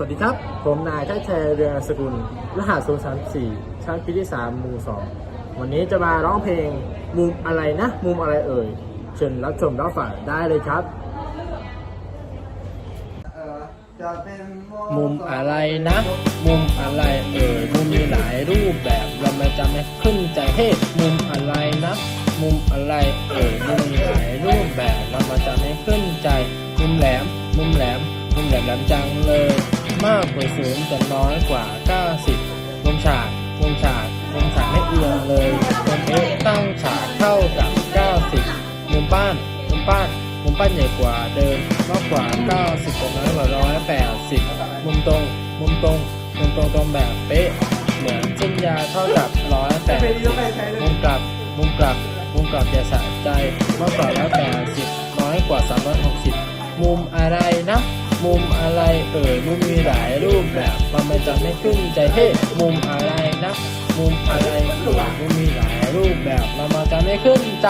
วัสดีครับ ผมนายท่าแชร์เรืองสกุล รหัส0 3 4ชั้นปีที่3หมู่2วันนี้จะมาร้องเพลงมุมอะไรนะ มุมอะไรเอ่ย เชิญรับชมรับฟังได้เลยครับ มุมอะไรนะ มุมอะไรเอ่ย มุมมีหลายรูปแบบ เราไม่จำไม่ขึ้นใจเฮ้มุมอะไรนะ มุมอะไรเอ่ย มุมมีหลายรูปแบบ เรามาจำไม่ขึ้นใจ มุมแหลม มุมแหลม มุมแหลมแหลมจังเลย มากกว่าศูนย์แต่น้อยกว่า 90มุมฉากมุมฉากมุมฉากไม่เอียงเลยมุมเอ๊ะตั้งฉากเท่ากับ 90 มุมป้านมุมป้านมุมป้านใหญ่กว่าเดิมมากกว่า 90แต่น้อยกว่า 180 มุมตรง มุมตรง มุมตรงตรงแบบเป๊ะ เหมือนเส้นยาเท่ากับ 180 มุมกลับ มุมกลับ มุมกลับอย่าสะใจมากกว่า 180 น้อยกว่า 360 มุมอะไร มุมอะไรเอ่ยมุมมีหลายรูปแบบมันไม่จะไม่ขึ้นใจเฮ้มุมอะไรนะมุมอะไรมุมมีหลายรูปแบบมันมาจะไม่ขึ้นใจ